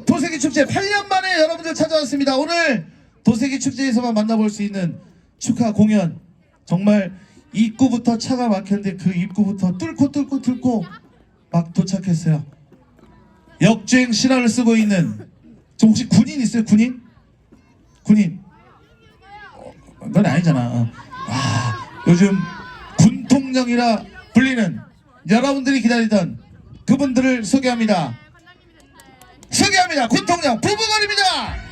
도세기 축제 8년 만에 여러분들 찾아왔습니다. 오늘 도세기 축제에서만 만나볼 수 있는 축하 공연 정말 입구부터 차가 막혔는데 그 입구부터 뚫고 뚫고 뚫고 막 도착했어요. 역주행 신화를 쓰고 있는 저 혹시 군인 있어요? 군인? 군인? 어, 넌 아니잖아. 어. 아, 요즘 군통령이라 불리는 여러분들이 기다리던 그분들을 소개합니다. 소개합니다. 군통령 부부걸입니다.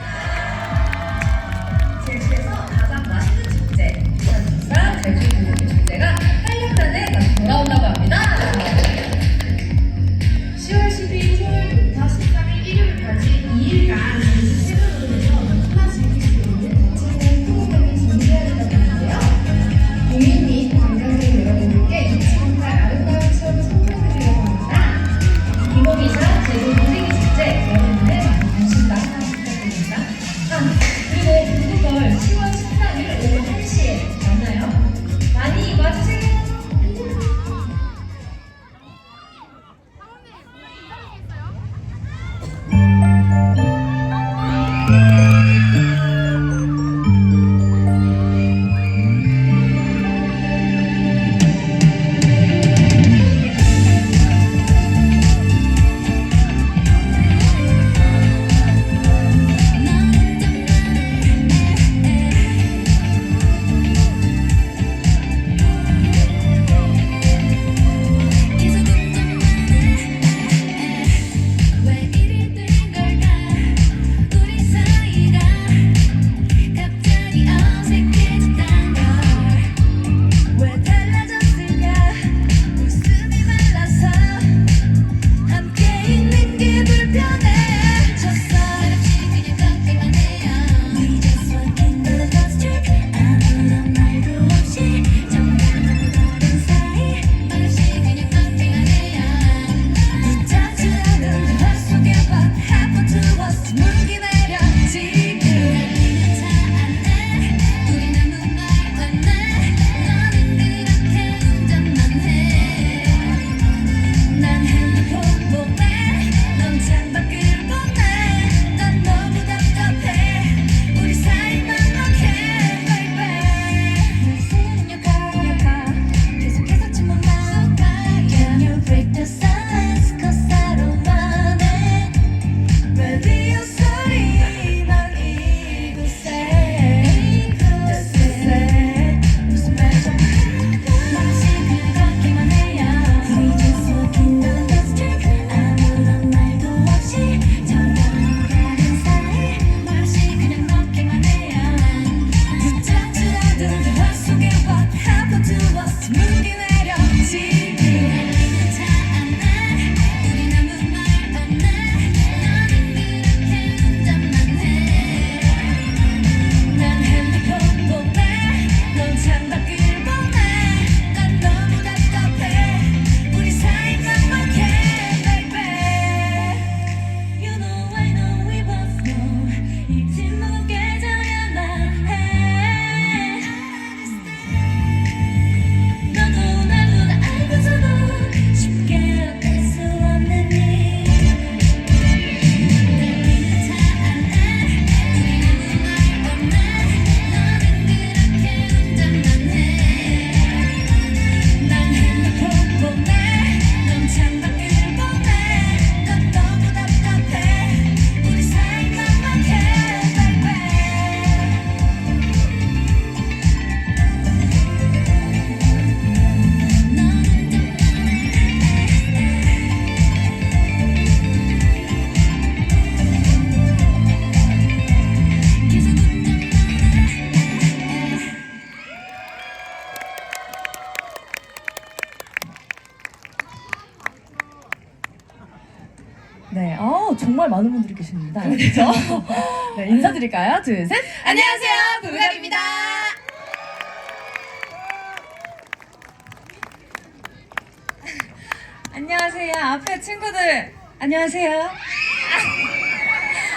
계십니다. 그렇죠? 네, 인사드릴까요? 둘, 셋. 안녕하세요, 부부각입니다. 안녕하세요, 앞에 친구들. 안녕하세요.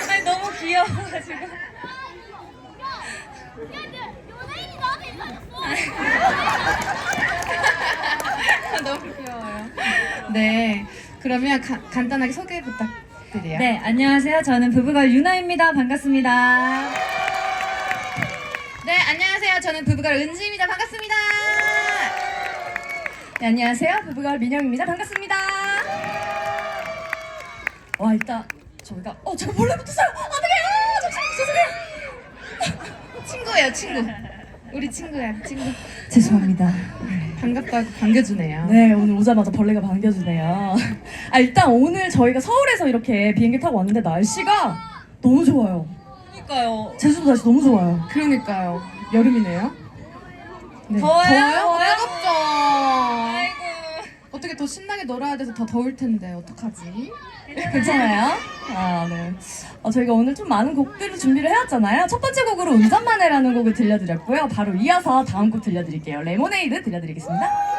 아니, 너무 귀여워가지고. 아, 너무 귀여워요. 네. 그러면 가, 간단하게 소개 부탁 부탁드려요. 네, 안녕하세요. 저는 부부걸 유나입니다. 반갑습니다. 네, 안녕하세요. 저는 부부걸 은지입니다. 반갑습니다. 네, 안녕하세요. 부부걸 민영입니다. 반갑습니다. 와, 일단 저희가 어, 저 몰래 붙었어요. 어떡해요? 죄송해요. 친구예요, 친구. 우리 친구야, 친구. 죄송합니다. 반갑다고 반겨주네요. 네, 오늘 오자마자 벌레가 반겨주네요. 아, 일단 오늘 저희가 서울에서 이렇게 비행기 타고 왔는데 날씨가 너무 좋아요. 그러니까요. 제주도 날씨 너무 좋아요. 그러니까요. 여름이네요. 네. 더워요? 더워요? 뜨겁죠. 어떻게 더 신나게 놀아야 돼서 더 더울 텐데 어떡하지? 괜찮아요? 아, 네. 어, 저희가 오늘 좀 많은 곡들을 준비를 해왔잖아요. 첫 번째 곡으로 운전만 해라는 곡을 들려드렸고요. 바로 이어서 다음 곡 들려드릴게요. 레모네이드 들려드리겠습니다.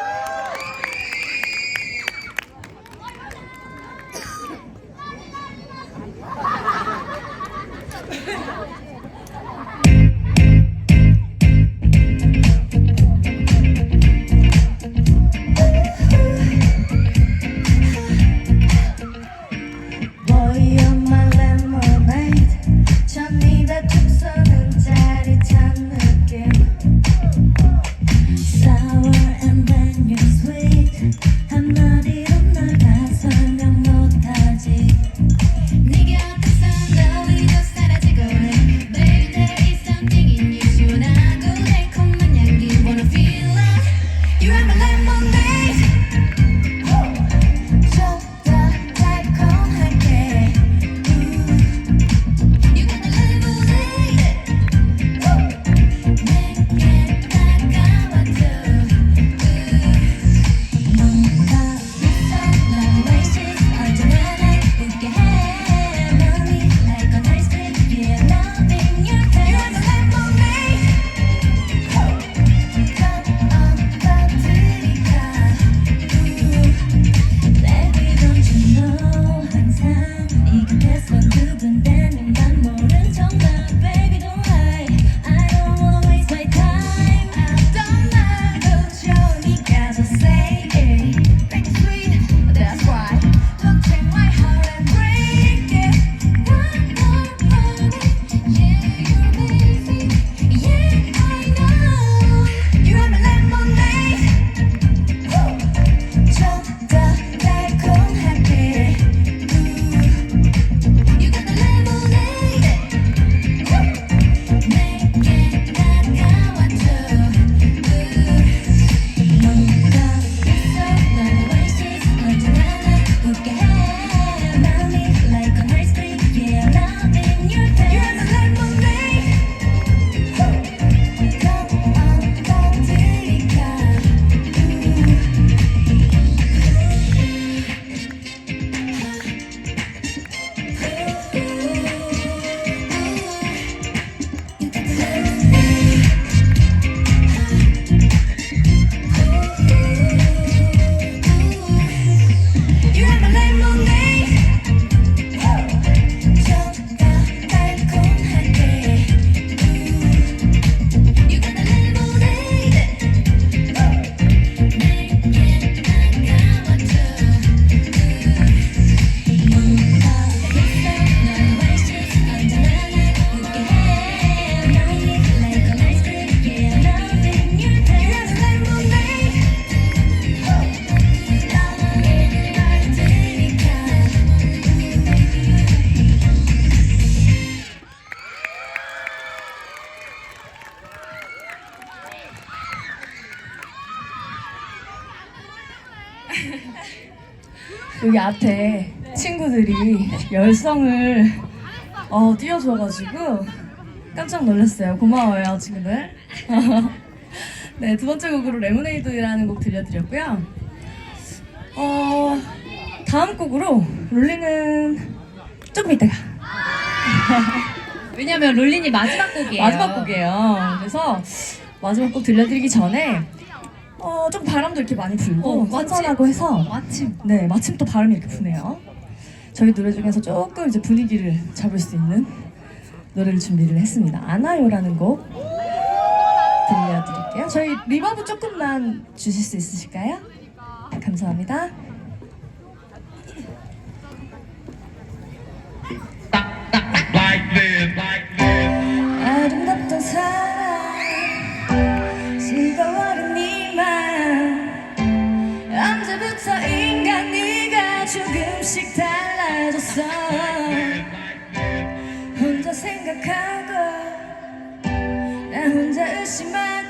앞에 친구들이 열성을 어, 띄워줘가지고 깜짝 놀랐어요. 고마워요, 친구들. 네, 두 번째 곡으로 레모네이드라는 곡 들려드렸고요. 어, 다음 곡으로 롤리는 조금 이따가 왜냐면 롤린이 마지막 곡이에요. 마지막 곡이에요. 그래서 마지막 곡 들려드리기 전에 어, 좀 바람도 이렇게 많이 불고 어, 선선하고 마침. 해서 어, 마침 네 마침 또 바람이 이렇게 부네요. 저희 노래 중에서 조금 이제 분위기를 잡을 수 있는 노래를 준비를 했습니다. 안아요라는 곡 들려드릴게요. 저희 리버브 조금만 주실 수 있으실까요? 감사합니다. 아름답던 사 조금씩 달라졌어. 혼자 생각하고 나 혼자 의심하고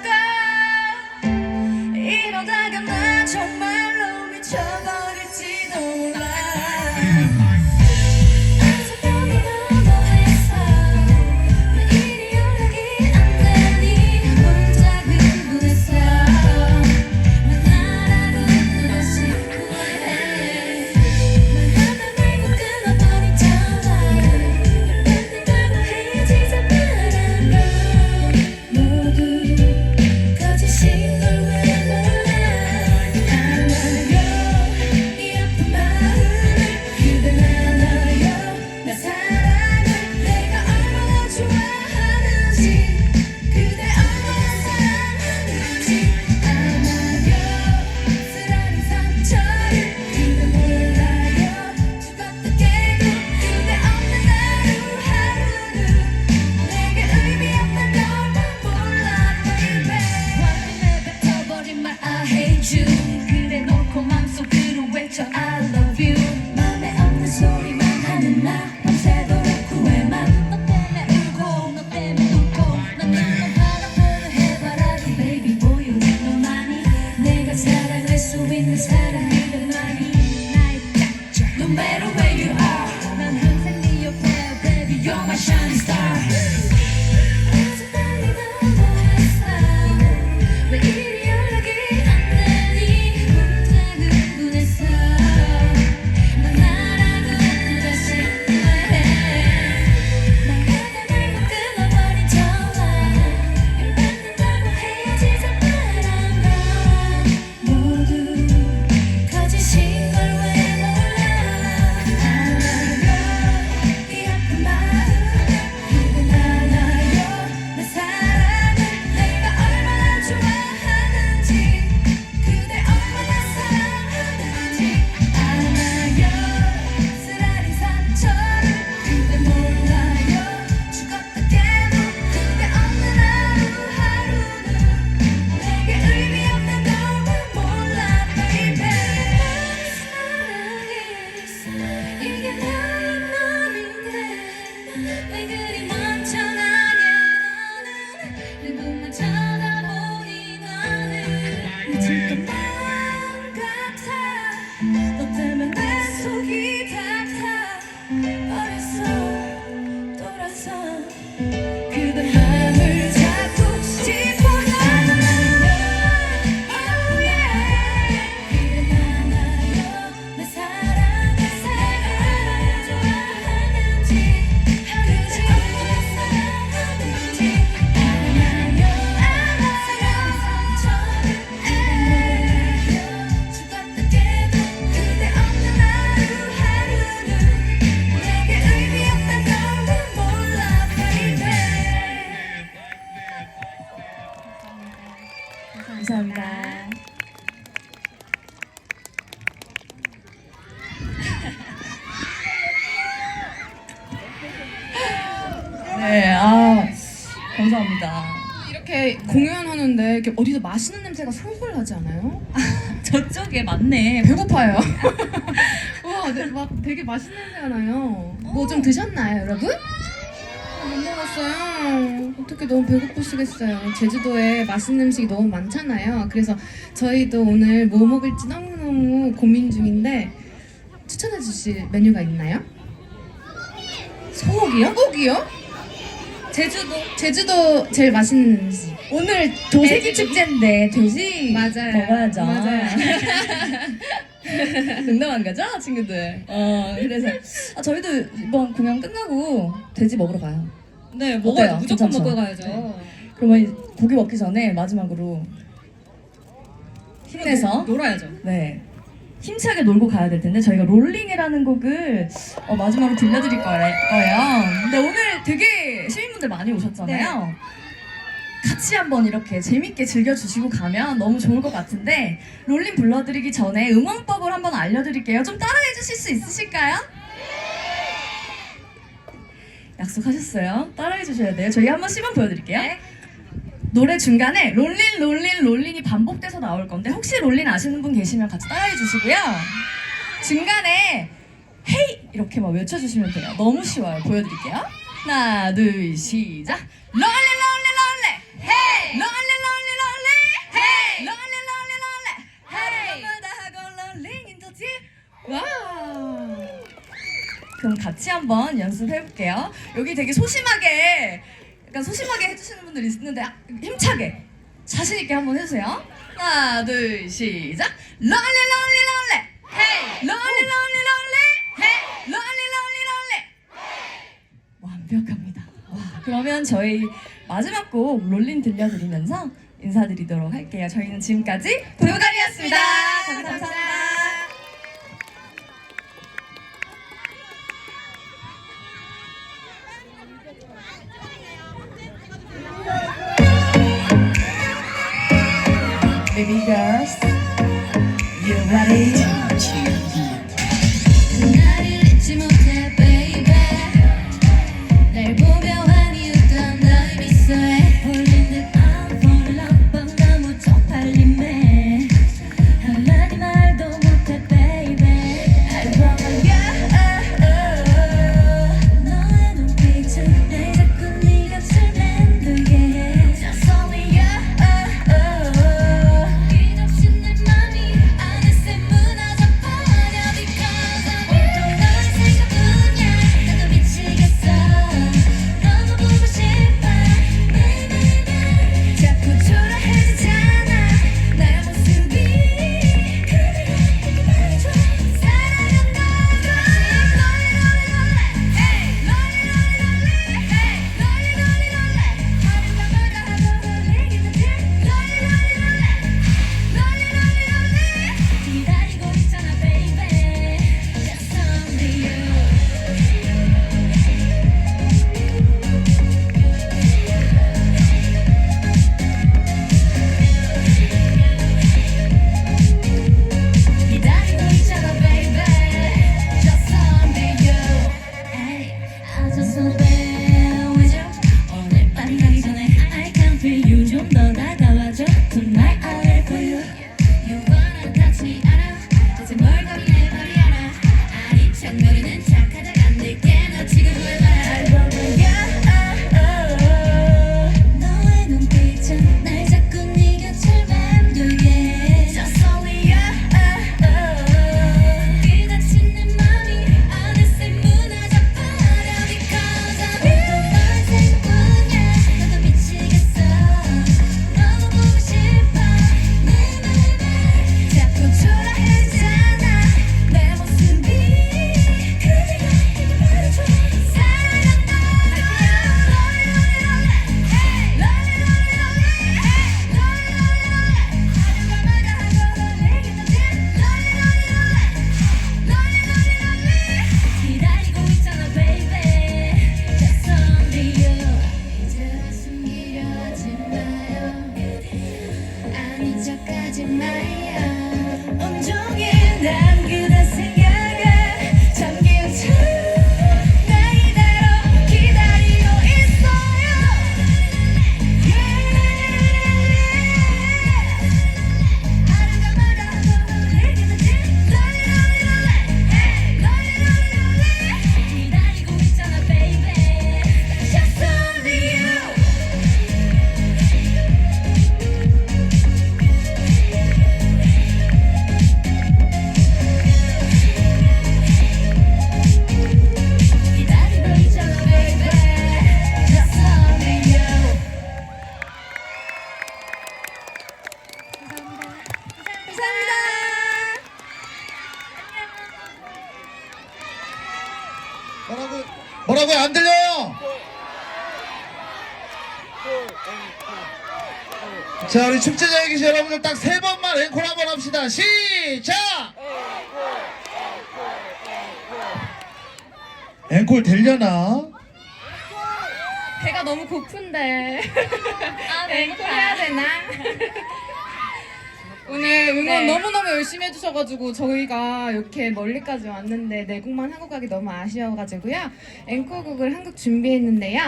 이렇게 어디서 맛있는 냄새가 솔솔 나지 않아요? 저쪽에 맞네. 배고파요. 와, 네, 막 되게 맛있는 냄새가 나요. 뭐 좀 드셨나요, 여러분? 아, 못 먹었어요. 어떻게 너무 배고프시겠어요. 제주도에 맛있는 음식이 너무 많잖아요. 그래서 저희도 오늘 뭐 먹을지 너무너무 고민 중인데 추천해 주실 메뉴가 있나요? 소고기요? 소고기요? 제주도 제주도 제일 맛있는 음식. 오늘 도세기 돼지 축제인데 돼지 맞아요. 먹어야죠. 맞아요. 농담한 거죠, 친구들? 어, 그래서 아, 저희도 이번 공연 끝나고 돼지 먹으러 가요. 네? 먹어야죠. 무조건 괜찮죠? 먹어 가야죠. 그러면 고기 먹기 전에 마지막으로 힘내서 놀아야죠. 네 힘차게 놀고 가야 될 텐데 저희가 롤링이라는 곡을 어, 마지막으로 들려드릴 거예요. 근데 오늘 되게 시민분들 많이 오셨잖아요. 같이 한번 이렇게 재밌게 즐겨주시고 가면 너무 좋을 것 같은데 롤링 불러드리기 전에 응원법을 한번 알려드릴게요. 좀 따라해 주실 수 있으실까요? 약속하셨어요. 따라해 주셔야 돼요. 저희 한번 시범 보여드릴게요. 노래 중간에 롤린 롤린 롤린이 반복돼서 나올 건데 혹시 롤린 아시는 분 계시면 같이 따라해 주시고요. 중간에 헤이 이렇게만 외쳐주시면 돼요. 너무 쉬워요. 보여드릴게요. 하나, 둘, 시작. 롤리 롤리 롤리 헤이 롤리 롤리 롤리 헤이 롤리 롤리 롤리 헤이 마다 하고 인더 딥 와우 그럼 같이 한번 연습해 볼게요. 여기 되게 소심하게 약간 소심하게 해주시는 분들이 있는데 아, 힘차게 자신 있게 한번 해주세요. 하나, 둘, 시작. 롤리 롤리 롤리 헤이 롤리 롤리 롤리 헤이 롤리 롤리 롤리 완벽합니다. 와, 그러면 저희 마지막 곡 롤린 들려드리면서 인사드리도록 할게요. 저희는 지금까지 불가리였습니다. 감사합니다. Ready? 우리 축제장에 계신 여러분들 딱 세 번만 앵콜 한번 합시다. 시작. 앵콜 되려나? 배가 너무 고픈데 아, 앵콜 해야 되나? 오늘 응원 네. 너무너무 열심히 해주셔가지고 저희가 이렇게 멀리까지 왔는데 내 곡만 하고 가기 너무 아쉬워가지고요 앵콜곡을 한곡 준비했는데요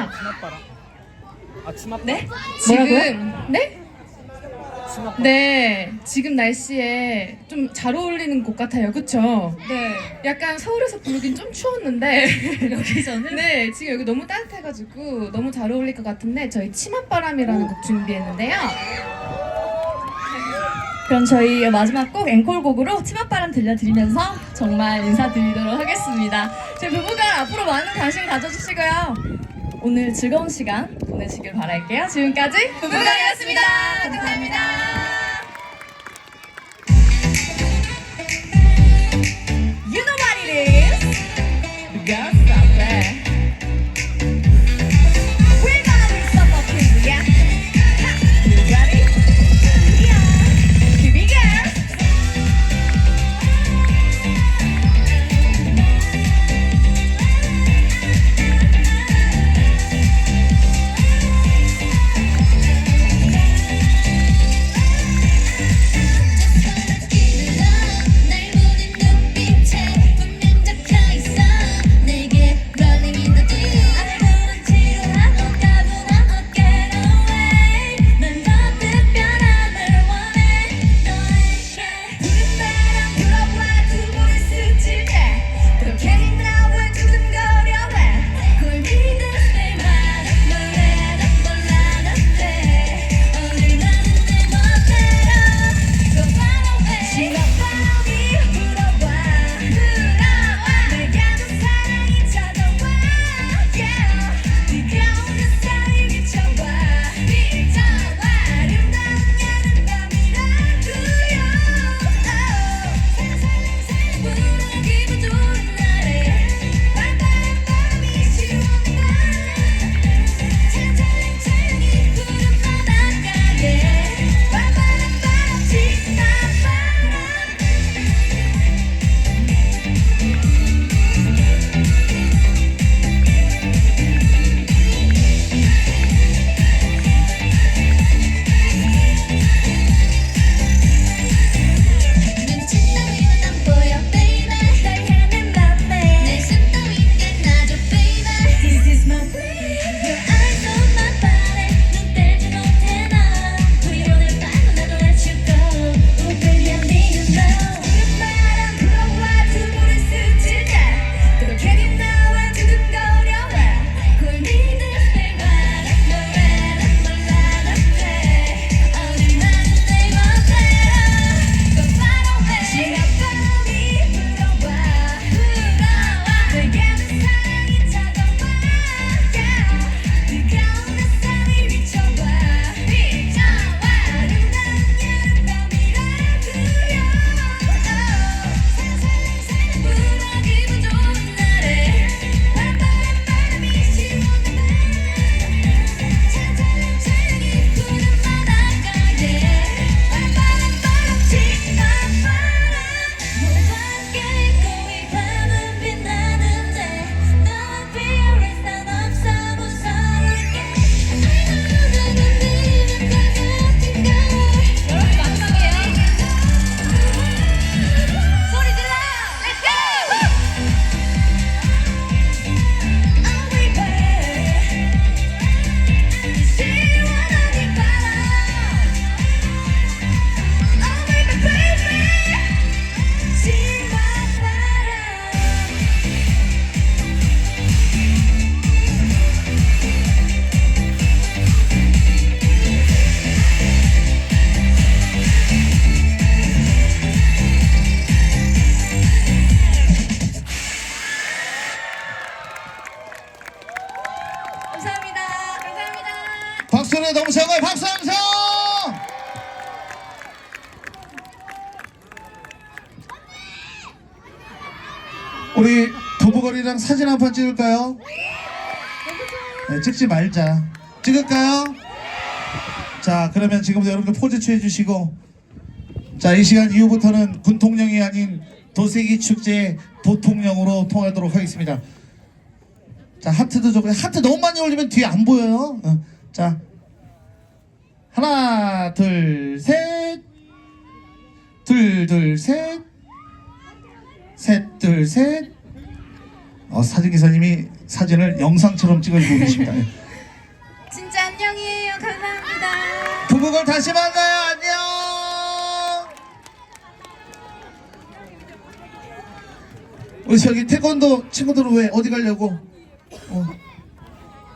아 치맛 네? 지금 네? 네, 지금 날씨에 좀 잘 어울리는 곡 같아요. 그쵸? 네. 약간 서울에서 부르긴 좀 추웠는데 여기서는 네, 지금 여기 너무 따뜻해가지고 너무 잘 어울릴 것 같은데 저희 치맛바람이라는 곡 준비했는데요. 그럼 저희 마지막 곡 앵콜곡으로 치맛바람 들려드리면서 정말 인사드리도록 하겠습니다. 저희 부부가 앞으로 많은 관심 가져주시고요. 오늘 즐거운 시간 보내시길 바랄게요. 지금까지 부부가였습니다. 감사합니다. 부부거리랑 사진 한 판 찍을까요? 네, 찍지 말자. 찍을까요? 자, 그러면 지금부터 여러분들 포즈 취해 주시고 자, 이 시간 이후부터는 군통령이 아닌 도세기 축제 보통령으로 통하도록 하겠습니다. 자, 하트도 좋고 하트 너무 많이 올리면 뒤에 안 보여요. 어, 자, 하나, 둘, 셋, 둘, 둘, 셋, 셋, 둘, 셋. 어, 사진 기사님이 사진을 영상처럼 찍어주고 계십니다. 예. 진짜 안녕이에요. 감사합니다. 부부가 다시 만나요. 안녕. 우리 저기 태권도 친구들은 왜 어디 가려고? 어.